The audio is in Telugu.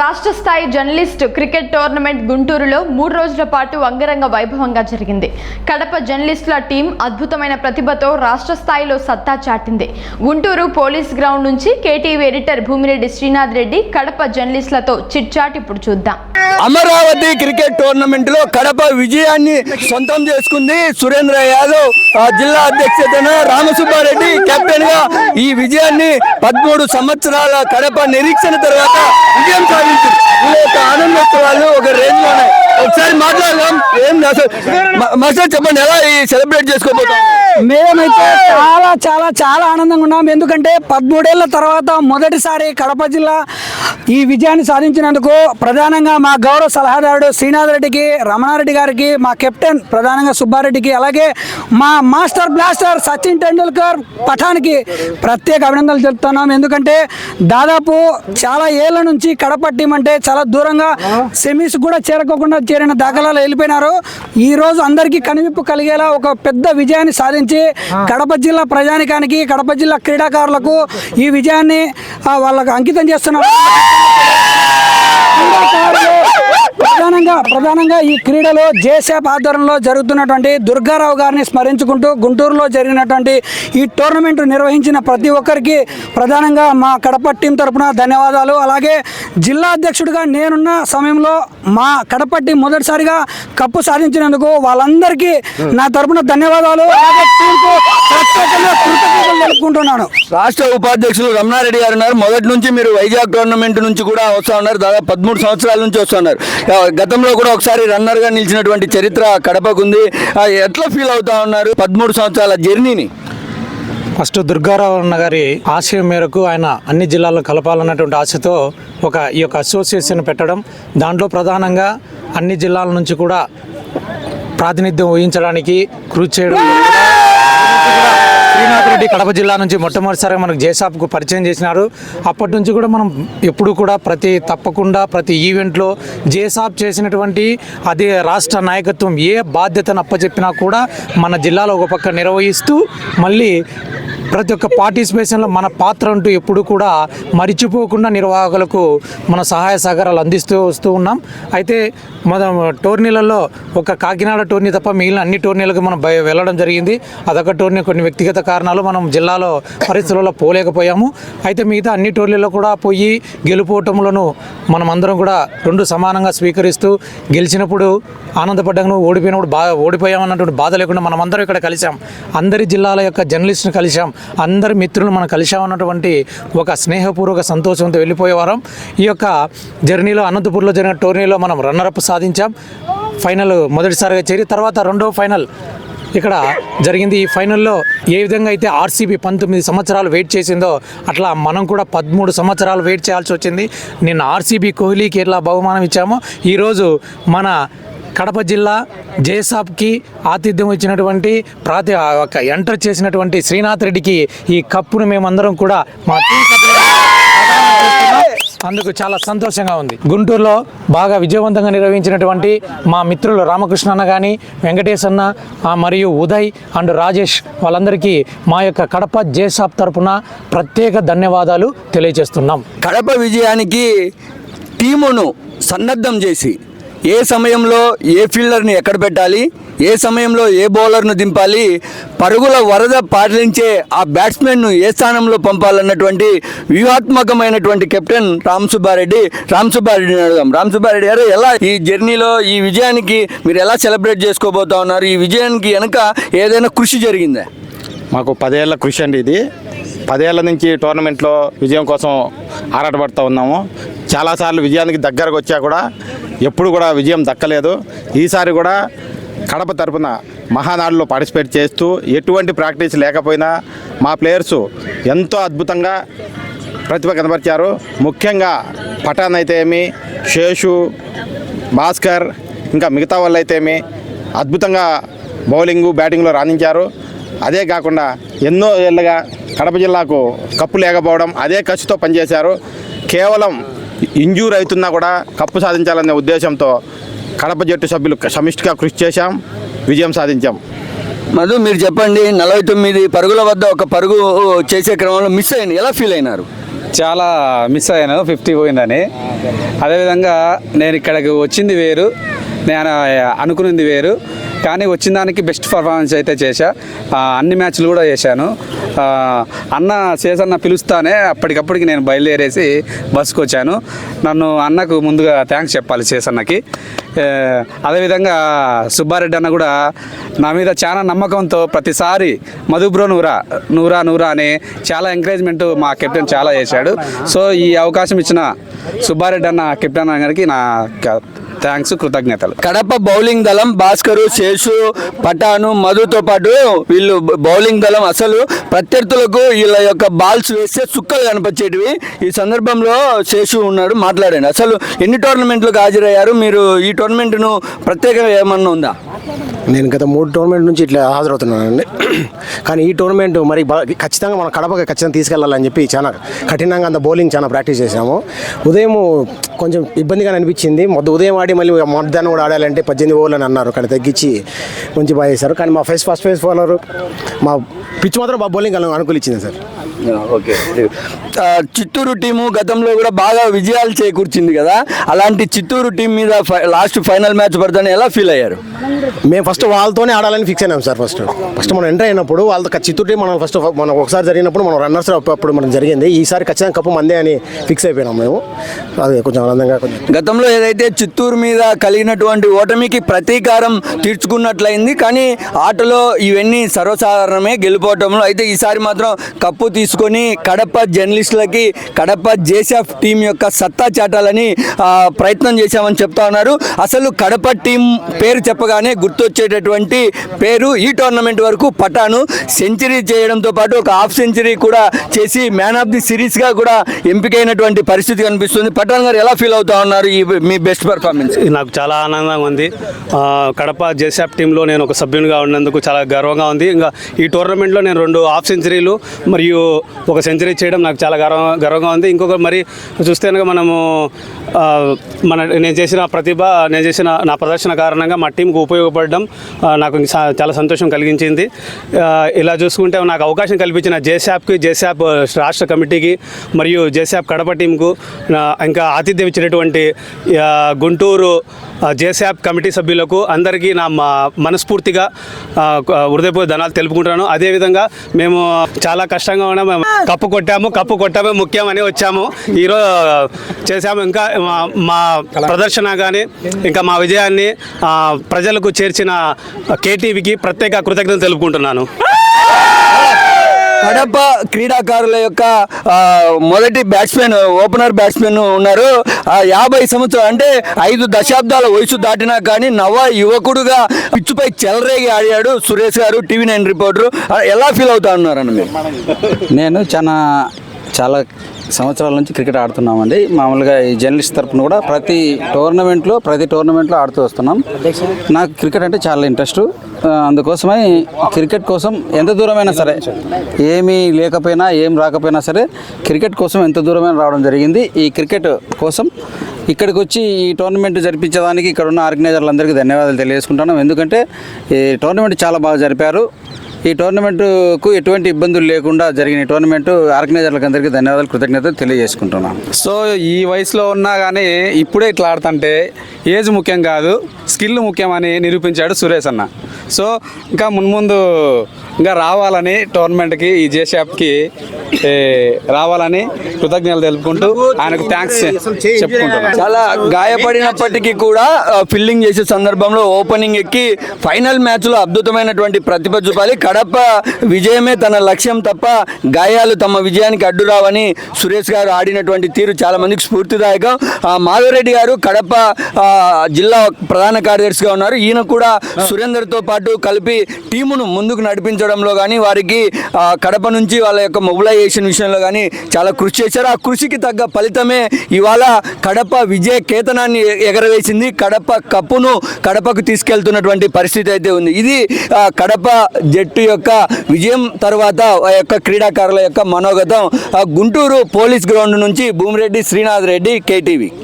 రాష్ట్ర స్థాయి జర్నలిస్ట్ క్రికెట్ టోర్నమెంట్ గుంటూరులో మూడు రోజుల పాటు అంగరంగ వైభవంగా జరిగింది. కడప జర్నలిస్టుల టీం అద్భుతమైన ప్రతిభతో రాష్ట్ర స్థాయిలో సత్తా చాటింది. గుంటూరు పోలీస్ గ్రౌండ్ నుంచి కేటీవీ ఎడిటర్ భూమిరెడ్డి శ్రీనాథ్ రెడ్డి కడప జర్నలిస్టులతో చిట్చాట్ ఇప్పుడు చూద్దాం. అమరావతి క్రికెట్ టోర్నమెంట్లో కడప విజయాన్ని సొంతం చేసుకుంది సురేంద్ర యాదవ్. జిల్లా అధ్యక్షతన రామసుబ్బారెడ్డి కెప్టెన్గా ఈ విజయాన్ని పదమూడు సంవత్సరాల కడప నిరీక్షణ తర్వాత విజయం సాధించింది వీళ్ళ ఆనందోత్సవాలు ఒక రేంజ్లో ఉన్నాయి ఒకసారి మాట్లాడదాం. ఏం మాస్టర్ చెప్పండి ఎలా సెలబ్రేట్ చేసుకోబోతాం? మేమైతే చాలా చాలా చాలా ఆనందంగా ఉన్నాం. ఎందుకంటే పదమూడేళ్ళ తర్వాత మొదటిసారి కడప జిల్లా ఈ విజయాన్ని సాధించినందుకు ప్రధానంగా మా గౌరవ సలహాదారుడు శ్రీనాథ్ రెడ్డికి రమణారెడ్డి గారికి మా కెప్టెన్ ప్రధానంగా సుబ్బారెడ్డికి అలాగే మా మాస్టర్ బ్లాస్టర్ సచిన్ టెండూల్కర్ పఠాన్కి ప్రత్యేక అభినందనలు తెలుపుతున్నాం. ఎందుకంటే దాదాపు చాలా ఏళ్ళ నుంచి కడప టీం అంటే చాలా దూరంగా సెమీస్ కూడా చేరుకోకుండా చేరిన దాఖలాలు వెళ్ళిపోయినారు. ఈ రోజు అందరికీ కనువిప్పు కలిగేలా ఒక పెద్ద విజయాన్ని సాధించి కడప జిల్లా ప్రజానికానికి కడప జిల్లా క్రీడాకారులకు ఈ విజయాన్ని వాళ్ళకు అంకితం చేస్తున్నారు. ప్రధానంగా ప్రధానంగా ఈ క్రీడలో జేసేప్ ఆధ్వర్యంలో జరుగుతున్నటువంటి దుర్గారావు గారిని స్మరించుకుంటూ గుంటూరులో జరిగినటువంటి ఈ టోర్నమెంట్ నిర్వహించిన ప్రతి ఒక్కరికి ప్రధానంగా మా కడప టీం తరపున ధన్యవాదాలు. అలాగే జిల్లా అధ్యక్షుడిగా నేనున్న సమయంలో మా కడప టీం మొదటిసారిగా కప్పు సాధించినందుకు వాళ్ళందరికీ నా తరపున ధన్యవాదాలు. అలాగే టీంకు ప్రత్యేకంగా కృతజ్ఞతలు తెలుపుకుంటున్నాను. రాష్ట్ర ఉపాధ్యక్షులు రమణారెడ్డి గారు ఉన్నారు. మొదటి నుంచి మీరు వైజాగ్ టోర్నమెంట్ నుంచి కూడా వస్తూ ఉన్నారు. దాదాపు పదమూడు సంవత్సరాల నుంచి వస్తున్నారు గత గతంలో కూడా ఒకసారి రన్నర్గా నిలిచినటువంటి చరిత్ర కడపకు ఉంది. ఎట్లా ఫీల్ అవుతా ఉన్నారు పదమూడు సంవత్సరాల జర్నీని? ఫస్ట్ దుర్గారావు అన్న గారి ఆశయం మేరకు ఆయన అన్ని జిల్లాల్లో కలపాలన్నటువంటి ఆశతో ఒక ఈ యొక్క అసోసియేషన్ పెట్టడం. దాంట్లో ప్రధానంగా అన్ని జిల్లాల నుంచి కూడా ప్రాతినిధ్యం వహించడానికి కృషి చేయడం. కడప జిల్లా నుంచి మొట్టమొదటిసారిగా మనకు జేసాప్కు పరిచయం చేసినారు. అప్పటి నుంచి కూడా మనం ఎప్పుడు కూడా ప్రతి తప్పకుండా ప్రతి ఈవెంట్లో జేసాప్ చేసినటువంటి అదే రాష్ట్ర నాయకత్వం ఏ బాధ్యతను అప్పచెప్పినా కూడా మన జిల్లాలో ఒక పక్క నిర్వహిస్తూ మళ్ళీ ప్రతి ఒక్క పార్టిసిపేషన్లో మన పాత్ర అంటూ ఎప్పుడు కూడా మరిచిపోకుండా నిర్వాహకులకు మన సహాయ సహకారాలు అందిస్తూ వస్తూ ఉన్నాం. అయితే మన టోర్నీలలో ఒక కాకినాడ టోర్నీ తప్ప మిగిలిన అన్ని టోర్నీలకు మనం భయ వెళ్ళడం జరిగింది. అదొక టోర్నీ కొన్ని వ్యక్తిగత కారణాలు మనం జిల్లాలో పరిస్థితులలో పోలేకపోయాము. అయితే మిగతా అన్ని టోర్నీలో కూడా పోయి గెలుపోవటములను మనం అందరం కూడా రెండు సమానంగా స్వీకరిస్తూ గెలిచినప్పుడు ఆనందపడ్డాను ఓడిపోయినప్పుడు బా ఓడిపోయామన్నటువంటి బాధ లేకుండా మనం అందరం ఇక్కడ కలిసాం అందరి జిల్లాల యొక్క జర్నలిస్ట్ని కలిసాం అందరి మిత్రులు మనం కలిసామన్నటువంటి ఒక స్నేహపూర్వక సంతోషంతో వెళ్ళిపోయేవారం ఈ యొక్క జర్నీలో అనంతపూర్లో జరిగిన టోర్నీలో మనం రన్నరప్ సాధించాం. ఫైనల్ మొదటిసారిగా చేరి తర్వాత రెండో ఫైనల్ ఇక్కడ జరిగింది. ఈ ఫైనల్లో ఏ విధంగా అయితే ఆర్సీబీ పంతొమ్మిది సంవత్సరాలు వెయిట్ చేసిందో అట్లా మనం కూడా పదమూడు సంవత్సరాలు వెయిట్ చేయాల్సి వచ్చింది. నిన్న ఆర్సీబీ కోహ్లీకి ఎట్లా బహుమానం ఇచ్చామో ఈరోజు మన కడప జిల్లా జేసాబ్కి ఆతిథ్యం ఇచ్చినటువంటి ప్రాతి ఒక ఎంటర్ చేసినటువంటి శ్రీనాథ్ రెడ్డికి ఈ కప్పును మేమందరం కూడా మా టీం అందుకు చాలా సంతోషంగా ఉంది. గుంటూరులో బాగా విజయవంతంగా నిర్వహించినటువంటి మా మిత్రులు రామకృష్ణ అన్న కానీ వెంకటేష్ అన్న మరియు ఉదయ్ అండ్ రాజేష్ వాళ్ళందరికీ మా యొక్క కడప జేసాబ్ తరపున ప్రత్యేక ధన్యవాదాలు తెలియజేస్తున్నాం. కడప విజయానికి టీమును సన్నద్ధం చేసి ఏ సమయంలో ఏ ఫీల్డర్ని ఎక్కడ పెట్టాలి ఏ సమయంలో ఏ బౌలర్ను దింపాలి పరుగుల వరద పాటించే ఆ బ్యాట్స్మెన్ను ఏ స్థానంలో పంపాలన్నటువంటి వ్యూహాత్మకమైనటువంటి కెప్టెన్ రామ్ సుబ్బారెడ్డి రామ్ సుబ్బారెడ్డిని అడుగుదాం. రామ్ సుబ్బారెడ్డి గారు ఎలా ఈ జర్నీలో ఈ విజయానికి మీరు ఎలా సెలబ్రేట్ చేసుకోబోతా ఉన్నారు? ఈ విజయానికి వెనక ఏదైనా కృషి జరిగిందా? మాకు పదేళ్ళ కృషి అండి ఇది. పదేళ్ళ నుంచి టోర్నమెంట్లో విజయం కోసం ఆరాటపడుతూ ఉన్నాము. చాలాసార్లు విజయానికి దగ్గరకు వచ్చా కూడా ఎప్పుడు కూడా విజయం దక్కలేదు. ఈసారి కూడా కడప తరపున మహానాడులో పార్టిసిపేట్ చేస్తూ ఎటువంటి ప్రాక్టీస్ లేకపోయినా మా ప్లేయర్సు ఎంతో అద్భుతంగా ప్రతిభ కనబరిచారు. ముఖ్యంగా పఠాన్ అయితే ఏమి శేషు భాస్కర్ ఇంకా మిగతా వాళ్ళు అయితే ఏమి అద్భుతంగా బౌలింగు బ్యాటింగ్లో రాణించారు. అదే కాకుండా ఎన్నో ఏళ్ళుగా కడప జిల్లాకు కప్పు లేకపోవడం అదే ఖర్చుతో పనిచేశారు. కేవలం ఇంజూర్ అవుతున్నా కూడా కప్పు సాధించాలనే ఉద్దేశంతో కడప జట్టు సభ్యులు సమిష్టిగా కృషి చేశాం విజయం సాధించాం. మధు మీరు చెప్పండి నలభై తొమ్మిది పరుగుల వద్ద ఒక పరుగు చేసే క్రమంలో మిస్ అయింది. ఎలా ఫీల్ అయినారు? చాలా మిస్ అయ్యాను. ఫిఫ్టీ పోయిందని. అదేవిధంగా నేను ఇక్కడికి వచ్చింది వేరు. నేను అనుకున్నది వేరు. కానీ వచ్చిన దానికి బెస్ట్ పర్ఫార్మెన్స్ అయితే చేశా. అన్ని మ్యాచ్లు కూడా చేశాను. అన్న చేసన్న పిలుస్తానే అప్పటికప్పటికి నేను బయలుదేరేసి బస్సుకు వచ్చాను. నన్ను అన్నకు ముందుగా థ్యాంక్స్ చెప్పాలి చేసన్నకి అదేవిధంగా సుబ్బారెడ్డి అన్న కూడా నా మీద చాలా నమ్మకంతో ప్రతిసారి మధుబ్రో నూరా నూరా నూరా అని చాలా ఎంకరేజ్మెంట్ మా కెప్టెన్ చాలా చేశాడు. సో ఈ అవకాశం ఇచ్చిన సుబ్బారెడ్డి అన్న కెప్టెన్ గారికి నా థ్యాంక్స్ కృతజ్ఞతలు. కడప బౌలింగ్ దళం భాస్కరు శేషు పటాను మధుతో పాటు వీళ్ళు బౌలింగ్ దళం అసలు ప్రత్యర్థులకు వీళ్ళ యొక్క బాల్స్ వేస్తే సుక్కలు కనిపించేటివి ఈ సందర్భంలో శేషు ఉన్నాడు మాట్లాడండి. అసలు ఎన్ని టోర్నమెంట్లకు హాజరయ్యారు? మీరు ఈ టోర్నమెంట్ను ప్రత్యేకంగా ఏమన్నా ఉందా? నేను గత మూడు టోర్నమెంట్ నుంచి ఇట్లా హాజరవుతున్నానండి. కానీ ఈ టోర్నమెంట్ మరి ఖచ్చితంగా మన కడపకి ఖచ్చితంగా తీసుకెళ్ళాలని చెప్పి చాలా కఠినంగా అంత బౌలింగ్ చాలా ప్రాక్టీస్ చేసాము ఉదయం కొంచెం ఇబ్బందిగా అనిపించింది. మొదటి ఉదయం ఆడి మళ్ళీ మధ్యాహ్నం కూడా ఆడాలంటే పద్దెనిమిది ఓవర్లు అని అన్నారు. కానీ తగ్గించి మంచి బాగా చేశారు. కానీ మా ఫస్ట్ ఫస్ట్ ఫేస్ బౌలర్ మా పిచ్ మాత్రం బాగా బౌలింగ్ అనుకూలించింది సార్. ఓకే. చిత్తూరు టీము గతంలో కూడా బాగా విజయాలు చేకూర్చింది కదా. అలాంటి చిత్తూరు టీం మీద లాస్ట్ ఫైనల్ మ్యాచ్ పడుతుంది ఎలా ఫీల్ అయ్యారు? మేము ఫస్ట్ ఫస్ట్ వాళ్ళతోనే ఆడాలని ఫిక్స్ అయినాం సార్ ఫస్ట్. ఫస్ట్ మనం ఎంటర్ అయినప్పుడు వాళ్ళతో చిత్తూరు మనం ఫస్ట్ మనం ఒకసారి జరిగినప్పుడు మనం రన్నర్స్ అప్పుడు మనం జరిగింది. ఈసారి ఖచ్చితంగా కప్పు మందే అని ఫిక్స్ అయిపోయినాం మేము. అది కొంచెం ఆనందంగా గతంలో ఏదైతే చిత్తూరు మీద కలిగినటువంటి ఓటమికి ప్రతీకారం తీర్చుకున్నట్లయింది కానీ ఆటలో ఇవన్నీ సర్వసాధారణమే గెలుపోవటంలో అయితే ఈసారి మాత్రం కప్పు తీసుకొని కడప జర్నలిస్టులకి కడప జేసెఫ్ టీం యొక్క సత్తా చాటాలని ప్రయత్నం చేశామని చెప్తా ఉన్నారు. అసలు కడప టీం పేరు చెప్పగానే చేసేటటువంటి పేరు ఈ టోర్నమెంట్ వరకు పటాను. సెంచరీ చేయడంతో పాటు ఒక హాఫ్ సెంచరీ కూడా చేసి మ్యాన్ ఆఫ్ ది సిరీస్గా కూడా ఎంపికైనటువంటి పరిస్థితి కనిపిస్తుంది. పటాన్ గారు ఎలా ఫీల్ అవుతా ఉన్నారు ఈ మీ బెస్ట్ పర్ఫార్మెన్స్? నాకు చాలా ఆనందంగా ఉంది. కడప జేసాప్ టీంలో నేను ఒక సభ్యునిగా ఉన్నందుకు చాలా గర్వంగా ఉంది. ఇంకా ఈ టోర్నమెంట్లో నేను రెండు హాఫ్ సెంచరీలు మరియు ఒక సెంచరీ చేయడం నాకు చాలా గర్వ గర్వంగా ఉంది. ఇంకొక మరి చూస్తే కనుక మనము మన నేను చేసిన ప్రతిభ నేను చేసిన నా ప్రదర్శన కారణంగా మా టీంకు ఉపయోగపడడం నాకు చాలా సంతోషం కలిగించింది. ఇలా చూసుకుంటే నాకు అవకాశం కల్పించిన జేసాప్కి జేసాప్ రాష్ట్ర కమిటీకి మరియు జేసాప్ కడప టీంకు ఇంకా ఆతిథ్యం ఇచ్చినటువంటి గుంటూరు జేసాప్ కమిటీ సభ్యులకు అందరికీ నా మనస్ఫూర్తిగా హృదయపూర్వక ధనాలు తెలుపుకుంటున్నాను. అదేవిధంగా మేము చాలా కష్టంగా ఉన్నాము కప్పు కొట్టాము కప్పు కొట్టామే ముఖ్యం అని వచ్చాము. ఈరోజు చేసాము ఇంకా మా- ప్రదర్శన కానీ ఇంకా మా విజయాన్ని ప్రజలకు చేర్చిన కేటీవీకి ప్రత్యేక కృతజ్ఞతలు తెలుపుకుంటున్నాను. కడప క్రీడాకారుల యొక్క మొదటి బ్యాట్స్మెన్ ఓపెనర్ బ్యాట్స్మెన్ ఉన్నారు. ఆ, యాభై సంవత్సరాలు అంటే ఐదు దశాబ్దాల వయసు దాటినా కానీ నవ యువకుడుగా పిచ్చుపై చెలరేగి ఆడాడు సురేష్ గారు టీవీ నైన్ రిపోర్టరు. ఎలా ఫీల్ అవుతా ఉన్నారన్న మీరు? నేను చాలా చాలా సంవత్సరాల నుంచి క్రికెట్ ఆడుతున్నామండి. మామూలుగా ఈ జర్నలిస్ట్ తరపున కూడా ప్రతి టోర్నమెంట్లో ప్రతి టోర్నమెంట్లో ఆడుతూ వస్తున్నాం. నాకు క్రికెట్ అంటే చాలా ఇంట్రెస్ట్. అందుకోసమై క్రికెట్ కోసం ఎంత దూరమైనా సరే ఏమీ లేకపోయినా ఏం రాకపోయినా సరే క్రికెట్ కోసం ఎంత దూరమైనా రావడం జరిగింది. ఈ క్రికెట్ కోసం ఇక్కడికి వచ్చి ఈ టోర్నమెంట్ జరిపించడానికి ఇక్కడ ఉన్న ఆర్గనైజర్లందరికీ ధన్యవాదాలు తెలియజేసుకుంటున్నాం. ఎందుకంటే ఈ టోర్నమెంట్ చాలా బాగా జరిపారు. ఈ టోర్నమెంట్కు ఎటువంటి ఇబ్బందులు లేకుండా జరిగిన టోర్నమెంట్ ఆర్గనైజర్లకు అందరికీ ధన్యవాదాలు కృతజ్ఞతలు తెలియజేసుకుంటున్నాను సో ఈ వయసులో ఉన్నా కానీ ఇప్పుడే ఇట్లా ఆడుతుంటే ఏజ్ ముఖ్యం కాదు స్కిల్ ముఖ్యమని నిరూపించాడు సురేష్ అన్న. సో ఇంకా మున్ముందు ఇంకా రావాలని టోర్నమెంట్కి ఈ జేషాప్కి రావాలని కృతజ్ఞతలు తెలుపుకుంటూ ఆయనకు థ్యాంక్స్ చెప్పుకుంటున్నాను చాలా గాయపడినప్పటికీ కూడా ఫీల్డింగ్ చేసే సందర్భంలో ఓపెనింగ్ ఎక్కి ఫైనల్ మ్యాచ్లో అద్భుతమైనటువంటి ప్రతిభ చూపాలి. కడప విజయమే తన లక్ష్యం తప్ప గాయాలు తమ విజయానికి అడ్డు రావని సురేష్ గారు ఆడినటువంటి తీరు చాలా మందికి స్ఫూర్తిదాయకం. మాధవరెడ్డి గారు కడప జిల్లా ప్రధాన కార్యదర్శిగా ఉన్నారు. ఈయన కూడా సురేందర్తో పాటు కలిపి టీమును ముందుకు నడిపించడంలో కానీ వారికి కడప నుంచి వాళ్ళ యొక్క మొబిలైజేషన్ విషయంలో కానీ చాలా కృషి చేశారు. ఆ కృషికి తగ్గ ఫలితమే ఇవాళ కడప విజయ కేతనాన్ని ఎగరవేసింది. కడప కప్పును కడపకు తీసుకెళ్తున్నటువంటి పరిస్థితి అయితే ఉంది. ఇది కడప జట్టు యొక్క విజయం తర్వాత ఆ యొక్క క్రీడాకారుల యొక్క మనోగతం. గుంటూరు పోలీస్ గ్రౌండ్ నుంచి భూమిరెడ్డి శ్రీనాథ్ రెడ్డి కేటీవీ.